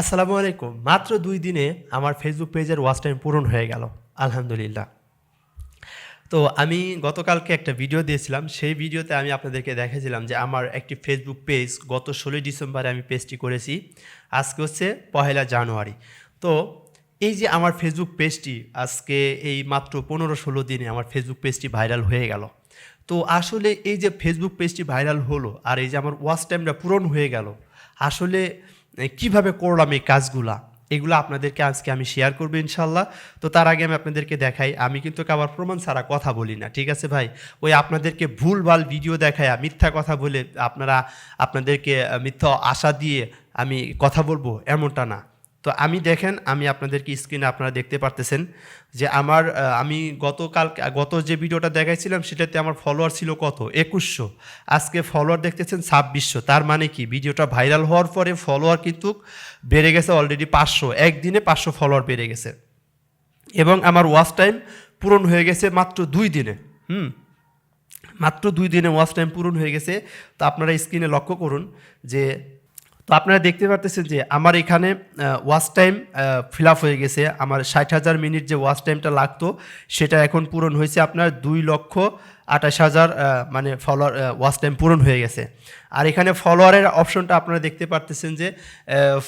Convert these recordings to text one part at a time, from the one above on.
আসসালামু আলাইকুম। মাত্র দুই দিনে আমার ফেসবুক পেজের ওয়াচ টাইম পূরণ হয়ে গেল। আলহামদুলিল্লাহ। তো আমি গতকালকে একটা ভিডিও দিয়েছিলাম। সেই ভিডিওতে আমি আপনাদেরকে দেখেছিলাম যে আমার একটি ফেসবুক পেজ গত ষোলোই ডিসেম্বরে আমি পেজটি করেছি। আজকে হচ্ছে পহেলা জানুয়ারি। তো এই যে আমার ফেসবুক পেজটি আজকে এই মাত্র পনেরো ষোলো দিনে আমার ফেসবুক পেজটি ভাইরাল হয়ে গেল। তো আসলে এই যে ফেসবুক পেজটি ভাইরাল হলো আর এই যে আমার ওয়াচ টাইমটা পূরণ হয়ে গেল, আসলে কীভাবে করলাম এই কাজগুলা, এগুলো আপনাদেরকে আজকে আমি শেয়ার করব ইনশাল্লাহ তো তার আগে আমি আপনাদেরকে দেখাই, আমি কিন্তু আবার প্রমাণ ছাড়া কথা বলি না, ঠিক আছে ভাই? ওই আপনাদেরকে ভুলভাল ভিডিও দেখায় মিথ্যা কথা বলে আপনারা, আপনাদেরকে মিথ্যা আশা দিয়ে আমি কথা বলব, এমনটা না। তো আমি দেখেন, আমি আপনাদেরকে স্ক্রিনে আপনারা দেখতে পারতেছেন যে আমার আমি গতকাল, গত যে ভিডিওটা দেখাইছিলাম সেটাতে আমার ফলোয়ার ছিল কত? একুশশো। আজকে ফলোয়ার দেখতেছেন ছাব্বিশশো। তার মানে কি? ভিডিওটা ভাইরাল হওয়ার পরে ফলোয়ার কিন্তু বেড়ে গেছে অলরেডি পাঁচশো। একদিনে পাঁচশো ফলোয়ার বেড়ে গেছে। এবং আমার ওয়াচ টাইম পূরণ হয়ে গেছে মাত্র দুই দিনে। হুম? মাত্র দুই দিনে ওয়াচ টাইম পূরণ হয়ে গেছে। তো আপনারা স্ক্রিনে লক্ষ্য করুন যে তো আপনারা দেখতে পারতেছেন যে আমার এখানে ওয়াচ টাইম ফিল আপ হয়ে গেছে। আমার ষাট হাজার মিনিট যে ওয়াচ টাইমটা লাগতো, সেটা এখন পূরণ হয়েছে আপনার দুই লক্ষ আঠাশ হাজার মানে ফলোয়ার ওয়াচ টাইম পূরণ হয়ে গেছে। আর এখানে ফলোয়ারের অপশনটা আপনারা দেখতে পারতেছেন যে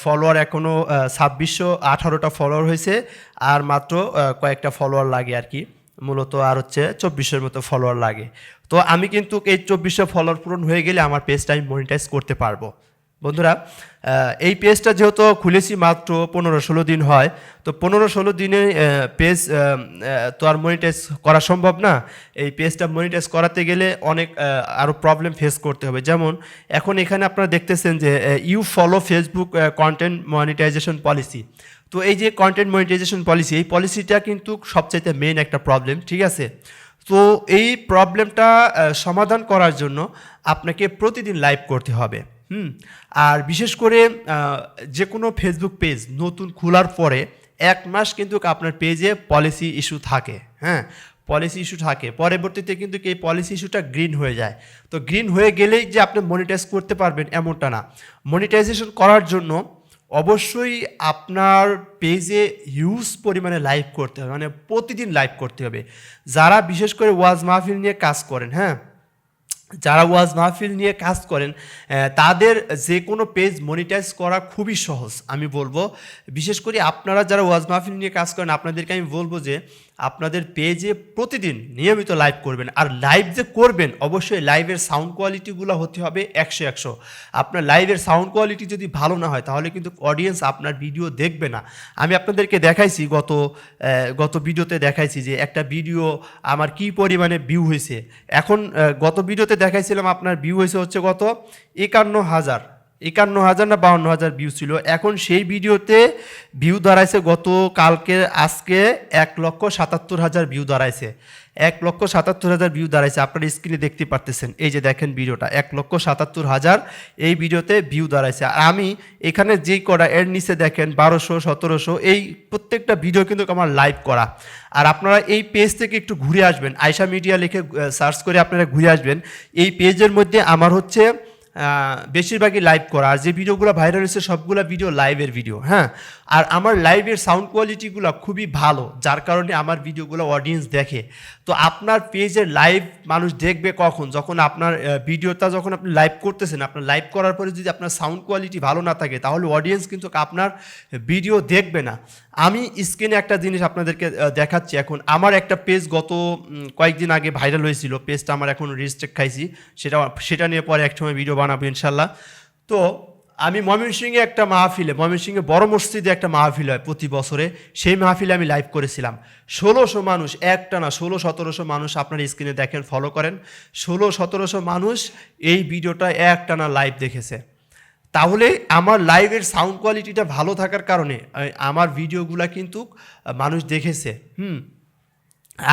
ফলোয়ার এখনও ছাব্বিশশো আঠারোটা ফলোয়ার হয়েছে, আর মাত্র কয়েকটা ফলোয়ার লাগে আর কি। মূলত আর হচ্ছে চব্বিশের মতো ফলোয়ার লাগে। তো আমি কিন্তু এই চব্বিশশো ফলোয়ার পূরণ হয়ে গেলে আমার পেজটা আমি মনিটাইজ করতে পারব। বন্ধুরা এই পেজটা যেহেতু খুলেছি মাত্র পনেরো ষোলো দিন হয়, তো পনেরো ষোলো দিনে পেজ তো আর মনিটাইজ করা সম্ভব না। এই পেজটা মনিটাইজ করাতে গেলে অনেক আরও প্রবলেম ফেস করতে হবে। যেমন, এখন এখানে আপনারা দেখতেছেন যে you follow Facebook content monetisation policy তো এই যে কন্টেন্ট মনিটাইজেশন পলিসি এই পলিসিটা কিন্তু সবচাইতে মেন একটা প্রবলেম ঠিক আছে? তো এই প্রবলেমটা সমাধান করার জন্য আপনাকে প্রতিদিন লাইভ করতে হবে। হুম, আর বিশেষ করে যে কোনো ফেসবুক পেজ নতুন খোলার পরে এক মাস কিন্তু আপনার পেজে পলিসি ইস্যু থাকে হ্যাঁ? পলিসি ইস্যু থাকে। পরবর্তীতে কিন্তু এই পলিসি ইস্যুটা গ্রিন হয়ে যায়। তো গ্রিন হয়ে গেলেই যে আপনি মনিটাইজ করতে পারবেন এমনটা না। মনিটাইজেশন করার জন্য অবশ্যই আপনার পেজে হিউজ পরিমাণে লাইভ করতে হবে। মানে প্রতিদিন লাইভ করতে হবে। যারা বিশেষ করে ওয়াজ মাহফিল নিয়ে কাজ করেন হ্যাঁ? যারা ওয়াজ মাহফিল নিয়ে কাজ করেন তাদের যে কোনো পেজ মনিটাইজ করা খুবই সহজ। আমি বলব, বিশেষ করে আপনারা যারা ওয়াজ মাহফিল নিয়ে কাজ করেন, আপনাদেরকে আমি বলব যে আপনাদের পেজে প্রতিদিন নিয়মিত লাইভ করবেন। আর লাইভ যে করবেন, অবশ্যই লাইভের সাউন্ড কোয়ালিটিগুলো হতে হবে একশো একশো। আপনার লাইভের সাউন্ড কোয়ালিটি যদি ভালো না হয়, তাহলে কিন্তু অডিয়েন্স আপনার ভিডিও দেখবে না। আমি আপনাদেরকে দেখাইছি গত গত ভিডিওতে দেখাইছি যে একটা ভিডিও আমার কি পরিমাণে ভিউ হয়েছে। এখন গত ভিডিওতে দেখাইছিলাম আপনার ভিউ হয়েছে হচ্ছে গত একান্ন হাজার। একান্ন হাজার না বাউন্ন হাজার ভিউ ছিল। এখন সেই ভিডিওতে ভিউ দাঁড়াইছে গত কালকে, আজকে এক লক্ষ সাতাত্তর হাজার ভিউ দাঁড়াইছে। এক লক্ষ সাতাত্তর হাজার ভিউ দাঁড়াইছে। আপনার স্ক্রিনে দেখতে পারতেছেন। এই যে দেখেন ভিডিওটা, এক লক্ষ সাতাত্তর হাজার এই ভিডিওতে ভিউ দাঁড়াইছে। আর আমি এখানে যেই করা এর নিচে দেখেন, বারোশো, সতেরোশো, এই প্রত্যেকটা ভিডিও কিন্তু আমার লাইভ করা। আর আপনারা এই পেজ থেকে একটু ঘুরে আসবেন। আয়সা মিডিয়া লিখে সার্চ করে আপনারা ঘুরে আসবেন। এই পেজের মধ্যে আমার হচ্ছে বেশিরভাগই লাইভ করা। আর যে ভিডিওগুলো ভাইরাল হয়েছে সবগুলো ভিডিও লাইভের ভিডিও হ্যাঁ? আর আমার লাইভের সাউন্ড কোয়ালিটিগুলো খুবই ভালো, যার কারণে আমার ভিডিওগুলো অডিয়েন্স দেখে। তো আপনার পেজের লাইভ মানুষ দেখবে কখন? যখন আপনার ভিডিওটা যখন আপনি লাইভ করতেছেন, আপনার লাইভ করার পরে যদি আপনার সাউন্ড কোয়ালিটি ভালো না থাকে, তাহলে অডিয়েন্স কিন্তু আপনার ভিডিও দেখবে না। আমি স্ক্রিনে একটা জিনিস আপনাদেরকে দেখাচ্ছি এখন। আমার একটা পেজ গত কয়েকদিন আগে ভাইরাল হয়েছিল। পেজটা আমার এখন রেজিস্ট্রেক খাইছি। সেটা সেটা নিয়ে পরে একসময় ভিডিও বানাবো ইনশাল্লাহ। তো আমি ময়মনসিংহে একটা মাহফিলে, ময়মনসিংহে বড় মসজিদে একটা মাহফিল হয় প্রতি বছরে। সেই মাহফিলে আমি লাইভ করেছিলাম। ষোলোশো মানুষ, একটা না, ষোলো, সতেরোশো মানুষ আপনার স্ক্রিনে দেখেন ফলো করেন। ষোলো, সতেরোশো মানুষ এই ভিডিওটা একটা না লাইভ দেখেছে। তাহলে আমার লাইভের সাউন্ড কোয়ালিটিটা ভালো থাকার কারণে আমার ভিডিওগুলা কিন্তু মানুষ দেখেছে। হুম।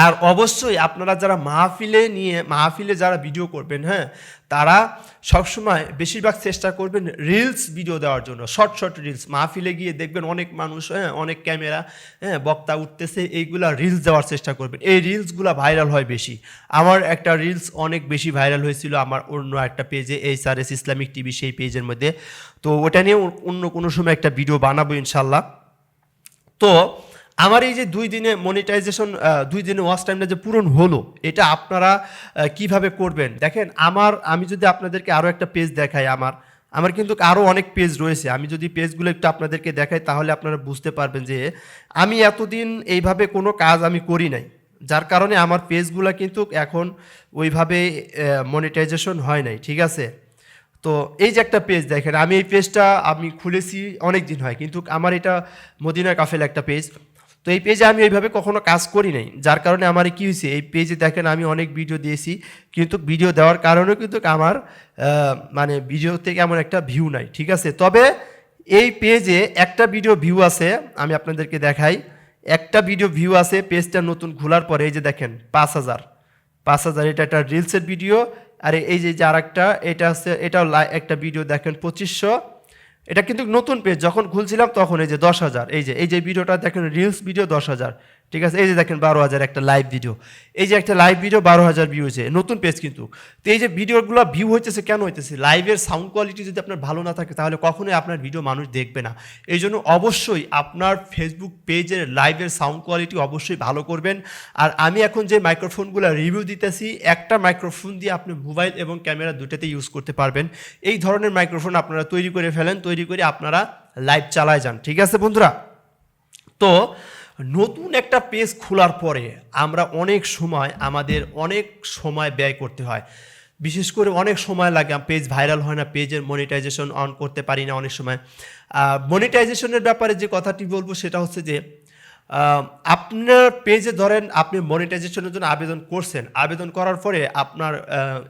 আর অবশ্যই আপনারা যারা মাহফিলে নিয়ে, মাহফিলে যারা ভিডিও করবেন হ্যাঁ তারা সবসময় বেশিরভাগ চেষ্টা করবেন রিলস ভিডিও দেওয়ার জন্য শর্ট শর্ট রিলস মাহফিলে গিয়ে দেখবেন অনেক মানুষ হ্যাঁ অনেক ক্যামেরা হ্যাঁ বক্তা উঠতেছে, এইগুলা রিলস দেওয়ার চেষ্টা করবেন। এই রিলসগুলো ভাইরাল হয় বেশি। আমার একটা রিলস অনেক বেশি ভাইরাল হয়েছিল আমার অন্য একটা পেজে এই সার এস ইসলামিক টিভি সেই পেজের মধ্যে। তো ওটা নিয়ে অন্য কোনো সময় একটা ভিডিও বানাবো ইনশাল্লাহ তো আমার এই যে দুই দিনে মনিটাইজেশন দুই দিনে ওয়াচ টাইমটা যে পূরণ হলো, এটা আপনারা কীভাবে করবেন? দেখেন, আমার, আমি যদি আপনাদেরকে আরও একটা পেজ দেখাই আমার আমার কিন্তু আরও অনেক পেজ রয়েছে। আমি যদি পেজগুলো একটু আপনাদেরকে দেখাই, তাহলে আপনারা বুঝতে পারবেন যে আমি এতদিন এইভাবে কোনো কাজ আমি করি নাই। যার কারণে আমার পেজগুলো কিন্তু এখন ওইভাবে মনিটাইজেশন হয় নাই, ঠিক আছে? তো এই যে একটা পেজ দেখেন, আমি এই পেজটা আমি খুলেছি অনেক দিন হয়, কিন্তু আমার এটা মদিনা কাফেল একটা পেজ তো এই পেজে আমি এইভাবে কখনো কাজ করি নাই। যার কারণে আমার কি হয়েছে, এই পেজে দেখেন আমি অনেক ভিডিও দিয়েছি, কিন্তু ভিডিও দেওয়ার কারণেও কিন্তু আমার মানে ভিডিও থেকে এমন একটা ভিউ নাই, ঠিক আছে? তবে এই পেজে একটা ভিডিও ভিউ আছে, আমি আপনাদেরকে দেখাই। একটা ভিডিও ভিউ আছে পেজটা নতুন খোলার পরে, এই যে দেখেন, পাঁচ হাজার। পাঁচ হাজার, এটা একটা রিলসের ভিডিও আর এই যে আর একটা এটা হচ্ছে, এটাও একটা ভিডিও দেখেন, পঁচিশশো। এটা কিন্তু নতুন পেজ যখন খুলছিলাম তখন এই যে দশ হাজার, এই যে এই যে ভিডিওটা দেখেন রিলস ভিডিও দশ হাজার। ঠিক আছে? এই যে দেখেন বারো হাজার একটা লাইভ ভিডিও এই যে একটা লাইভ ভিডিও বারো হাজার ভিউ হয়েছে। নতুন পেজ কিন্তু। তো এই যে ভিডিওগুলো ভিউ হইতেছে, কেন হইতেছে? লাইভের সাউন্ড কোয়ালিটি যদি আপনার ভালো না থাকে, তাহলে কখনোই আপনার ভিডিও মানুষ দেখবে না। এই জন্য অবশ্যই আপনার ফেসবুক পেজের লাইভের সাউন্ড কোয়ালিটি অবশ্যই ভালো করবেন। আর আমি এখন যে মাইক্রোফোনগুলো রিভিউ দিতেছি, একটা মাইক্রোফোন দিয়ে আপনি মোবাইল এবং ক্যামেরা দুটাতে ইউজ করতে পারবেন। এই ধরনের মাইক্রোফোন আপনারা তৈরি করে ফেলেন, তৈরি করে আপনারা লাইভ চালায় যান। ঠিক আছে বন্ধুরা? তো নতুন একটা পেজ খোলার পরে আমরা অনেক সময় আমাদের অনেক সময় ব্যয় করতে হয়। বিশেষ করে অনেক সময় লাগে পেজ ভাইরাল হয় না, পেজের মনিটাইজেশন অন করতে পারি না অনেক সময়। মনিটাইজেশনের ব্যাপারে যে কথাটি বলব সেটা হচ্ছে যে আপনার পেজে ধরেন আপনি মনিটাইজেশনের জন্য আবেদন করছেন। আবেদন করার পরে আপনার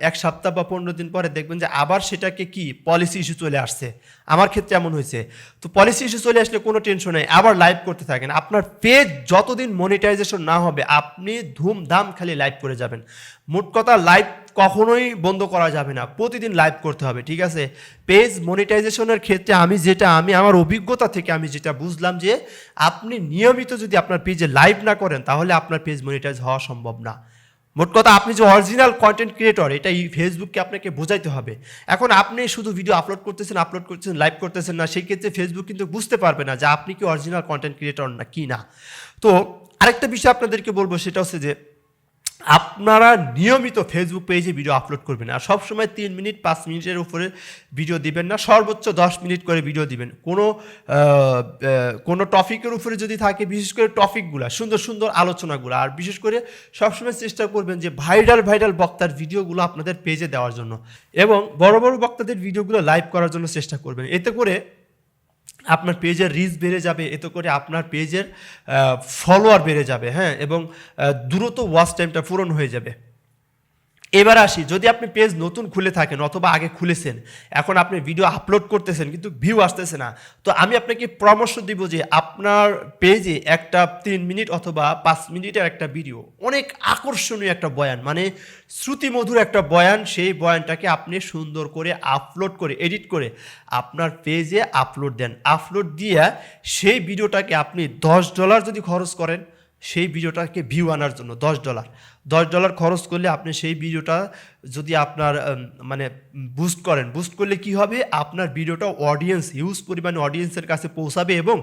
এক সপ্তাহ বা পনেরো দিন পরে দেখবেন যে আবার সেটাকে কি পলিসি ইস্যু চলে আসছে। আমার ক্ষেত্রে এমন হয়েছে। তো পলিসি ইস্যু চলে আসলে কোনো টেনশন নেই, আবার লাইভ করতে থাকেন। আপনার পেজ যতদিন মনিটাইজেশন না হবে, আপনি ধুমধাম খালি লাইভ করে যাবেন। মোট কথা লাইভ কখনোই বন্ধ করা যাবে না। প্রতিদিন লাইভ করতে হবে, ঠিক আছে? পেজ মনিটাইজেশনের ক্ষেত্রে আমি যেটা, আমি আমার অভিজ্ঞতা থেকে আমি যেটা বুঝলাম যে, আপনি নিয়মিত যদি আপনার পেজে লাইভ না করেন, তাহলে আপনার পেজ মনিটাইজ হওয়া সম্ভব না। মোট কথা, আপনি যে অরিজিনাল কন্টেন্ট ক্রিয়েটর এটা এই ফেসবুককে আপনাকে বোঝাইতে হবে। এখন আপনি শুধু ভিডিও আপলোড করতেছেন আপলোড করতেছেন লাইভ করতেছেন না, সেই ক্ষেত্রে ফেসবুক কিন্তু বুঝতে পারবে না যে, আপনি কি অরিজিনাল কন্টেন্ট ক্রিয়েটর না কি না। তো আরেকটা বিষয় আপনাদেরকে বলব, সেটা হচ্ছে যে আপনারা নিয়মিত ফেসবুক পেজে ভিডিও আপলোড করবেন। আর সবসময় তিন মিনিট, পাঁচ মিনিটের উপরে ভিডিও দিবেন না, সর্বোচ্চ দশ মিনিট করে ভিডিও দিবেন। কোনো কোনো টপিকের উপরে যদি থাকে, বিশেষ করে টপিকগুলো সুন্দর সুন্দর আলোচনাগুলো, আর বিশেষ করে সবসময় চেষ্টা করবেন যে ভাইরাল ভাইরাল বক্তার ভিডিওগুলো আপনাদের পেজে দেওয়ার জন্য। এবং বড় বড় বক্তাদের ভিডিওগুলো লাইভ করার জন্য চেষ্টা করবেন। এতে করে আপনার পেজের রিচ বেড়ে যাবে, এতে করে আপনার পেজের ফলোয়ার বেড়ে যাবে হ্যাঁ এবং দ্রুত ওয়াচ টাইমটা পূরণ হয়ে যাবে। এবার আসি, যদি আপনি পেজ নতুন খুলে থাকেন অথবা আগে খুলেছেন, এখন আপনি ভিডিও আপলোড করতেছেন, কিন্তু ভিউ আসতেছে না, তো আমি আপনাকে পরামর্শ দিব যে আপনার পেজে একটা তিন মিনিট অথবা পাঁচ মিনিটের একটা ভিডিও অনেক আকর্ষণীয় একটা বয়ান মানে শ্রুতিমধুর একটা বয়ান, সেই বয়ানটাকে আপনি সুন্দর করে আপলোড করে এডিট করে আপনার পেজে আপলোড দেন। আপলোড দিয়ে সেই ভিডিওটাকে আপনি দশ ডলার যদি খরচ করেন সেই ভিডিওটাকে ভিউ আনার জন্য, দশ ডলার দশ ডলার খরচ করলে আপনি সেই ভিডিওটা যদি আপনার মানে বুস্ট করেন বুস্ট করলে কি হবে? আপনার ভিডিওটা অডিয়েন্স হিউজ পরিমাণে অডিয়েন্সের কাছে পৌঁছাবে এবং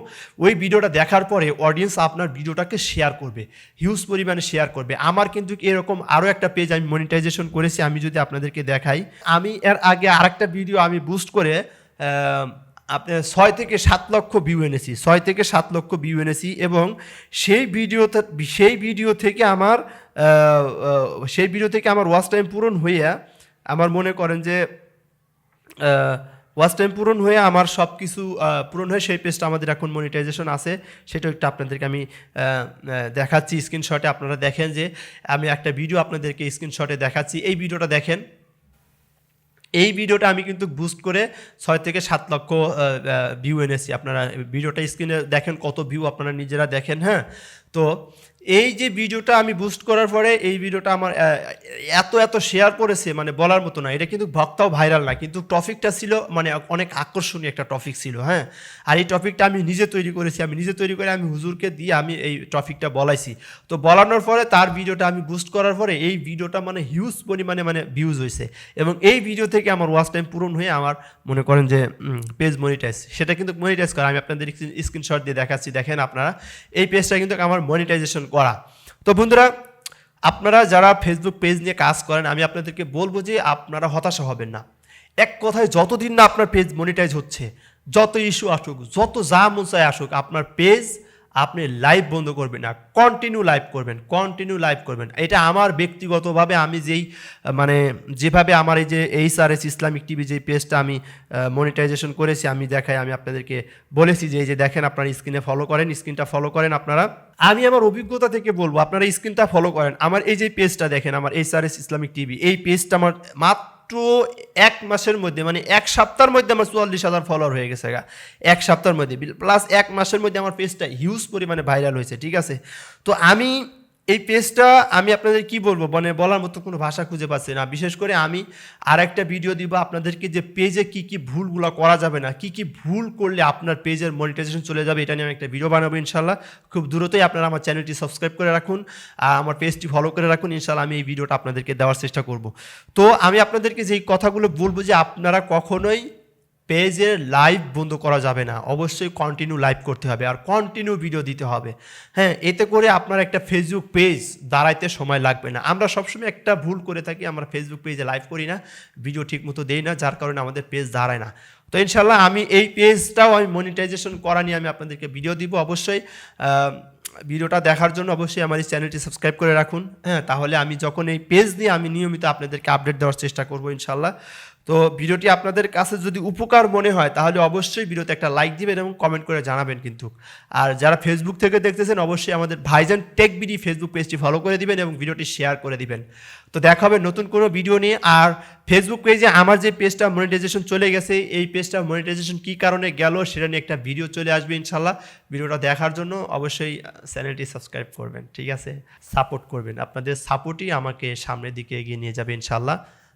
ওই ভিডিওটা দেখার পরে অডিয়েন্স আপনার ভিডিওটাকে শেয়ার করবে হিউজ পরিমাণে শেয়ার করবে। আমার কিন্তু এরকম আরও একটা পেজ আমি মনিটাইজেশন করেছি, আমি যদি আপনাদেরকে দেখাই। আমি এর আগে আরেকটা ভিডিও আমি বুস্ট করে ছয় থেকে সাত লক্ষ ভিউ এনেছি। ছয় থেকে সাত লক্ষ ভিউ এনেছি এবং সেই ভিডিওতে, সেই ভিডিও থেকে আমার সেই ভিডিও থেকে আমার ওয়াচ টাইম পূরণ হইয়া আমার মনে করেন যে ওয়াচ টাইম পূরণ হয়ে আমার সব কিছু পূরণ হয়ে সেই পেজটা আমাদের এখন মনিটাইজেশন আছে। সেটা একটু আপনাদেরকে আমি দেখাচ্ছি। স্ক্রিনশটে আপনারা দেখেন যে, আমি একটা ভিডিও আপনাদেরকে স্ক্রিনশটে দেখাচ্ছি। এই ভিডিওটা দেখেন। এই ভিডিওটা আমি কিন্তু বুস্ট করে ছয় থেকে সাত লক্ষ ভিউ এনেছি। আপনারা ভিডিওটা স্ক্রিনে দেখেন কত ভিউ আপনারা নিজেরা দেখেন হ্যাঁ? তো এই যে ভিডিওটা আমি বুস্ট করার পরে এই ভিডিওটা আমার এত এত শেয়ার করেছে মানে বলার মতো না। এটা কিন্তু ভক্তাও ভাইরাল না, কিন্তু টপিকটা ছিল মানে অনেক আকর্ষণীয় একটা টপিক ছিল হ্যাঁ? আর এই টপিকটা আমি নিজে তৈরি করেছি, আমি নিজে তৈরি করে আমি হুজুরকে দিয়ে আমি এই টপিকটা বলাইছি। তো বলানোর পরে তার ভিডিওটা আমি বুস্ট করার পরে এই ভিডিওটা মানে হিউজ পরিমাণে মানে ভিউজ হয়েছে। এবং এই ভিডিও থেকে আমার ওয়াচ টাইম পূরণ হয়ে আমার মনে করেন যে পেজ মনিটাইজ সেটা কিন্তু মনিটাইজ করা। আমি আপনাদের স্ক্রিনশট দিয়ে দেখাচ্ছি, দেখেন আপনারা। এই পেজটা কিন্তু আমার মনিটাইজেশন করা। তো বন্ধুরা, আপনারা যারা ফেসবুক পেজ নিয়ে কাজ করেন, আমি আপনাদেরকে বলব যে আপনারা হতাশা হবেন না। এক কথায়, যতদিন না আপনার পেজ মনিটাইজ হচ্ছে, যত ইস্যু আসুক, যত যা মন চায় আসুক, আপনার পেজ আপনি লাইভ বন্ধ করবেন না কন্টিনিউ লাইভ করবেন কন্টিনিউ লাইভ করবেন। এটা আমার ব্যক্তিগতভাবে আমি যেই মানে যেভাবে আমার এই যে H R S Islamic TV যে পেজটা আমি মনিটাইজেশন করেছি, আমি দেখাই, আমি আপনাদেরকে বলেছি যে এই যে দেখেন আপনারা স্ক্রিনে ফলো করেন স্ক্রিনটা ফলো করেন আপনারা। আমি আমার অভিজ্ঞতা থেকে বলব, আপনারা স্ক্রিনটা ফলো করেন। আমার এই যে পেজটা দেখেন, আমার H R S Islamic TV এই পেজটা আমার মাত্র এক মাসের মধ্যে মানে এক সপ্তাহের মধ্যে আমার চুয়াল্লিশ হাজার ফলোয়ার হয়ে গেছে গা। এক সপ্তাহের মধ্যে প্লাস এক মাসের মধ্যে আমার পেজটা হিউজ পরিমাণে ভাইরাল হয়েছে, ঠিক আছে? তো আমি এই পেজটা আমি আপনাদের কি বলব? মানে বলার মতো কোনো ভাষা খুঁজে পাচ্ছি না। বিশেষ করে আমি আর একটা ভিডিও দিব আপনাদেরকে যে পেজে কি কি ভুলগুলো করা যাবে না, কি কি ভুল করলে আপনার পেজের মনিটাইজেশন চলে যাবে, এটা নিয়ে আমি একটা ভিডিও বানাবো ইনশাল্লাহ খুব দ্রুতই আপনারা আমার চ্যানেলটি সাবস্ক্রাইব করে রাখুন আর আমার পেজটি ফলো করে রাখুন ইনশাল্লাহ আমি এই ভিডিওটা আপনাদেরকে দেওয়ার চেষ্টা করব। তো আমি আপনাদেরকে যেই কথাগুলো বলব যে আপনারা কখনোই পেজের লাইভ বন্ধ করা যাবে না। অবশ্যই কন্টিনিউ লাইভ করতে হবে আর কন্টিনিউ ভিডিও দিতে হবে। হ্যাঁ এতে করে আপনার একটা ফেসবুক পেজ দাঁড়াইতে সময় লাগবে না। আমরা সবসময় একটা ভুল করে থাকি, আমরা ফেসবুক পেজে লাইভ করি না ভিডিও ঠিক মতো দেই না, যার কারণে আমাদের পেজ দাঁড়ায় না। তো ইনশাল্লাহ আমি এই পেজটাও আমি মনিটাইজেশন করা নিয়ে আমি আপনাদেরকে ভিডিও দিব অবশ্যই। ভিডিওটা দেখার জন্য অবশ্যই আমার এই চ্যানেলটি সাবস্ক্রাইব করে রাখুন। হ্যাঁ তাহলে আমি যখন এই পেজ দিয়ে আমি নিয়মিত আপনাদেরকে আপডেট দেওয়ার চেষ্টা করব ইনশাল্লাহ তো ভিডিওটি আপনাদের কাছে যদি উপকার মনে হয়, তাহলে অবশ্যই ভিডিওতে একটা লাইক দিবেন এবং কমেন্ট করে জানাবেন কিন্তু। আর যারা ফেসবুক থেকে দেখতেছেন, অবশ্যই আমাদের ভাইজান টেক বিডি ফেসবুক পেজটি ফলো করে দিবেন এবং ভিডিওটি শেয়ার করে দিবেন। তো দেখা হবে নতুন কোনো ভিডিও নিয়ে। আর ফেসবুক পেজে আমার যে পেজটা মনিটাইজেশন চলে গেছে, এই পেজটা মনিটাইজেশন কী কারণে গেল, সেটা নিয়ে একটা ভিডিও চলে আসবে ইনশাল্লাহ ভিডিওটা দেখার জন্য অবশ্যই চ্যানেলটি সাবস্ক্রাইব করবেন, ঠিক আছে? সাপোর্ট করবেন। আপনাদের সাপোর্টই আমাকে সামনের দিকে এগিয়ে নিয়ে যাবে ইনশাল্লাহ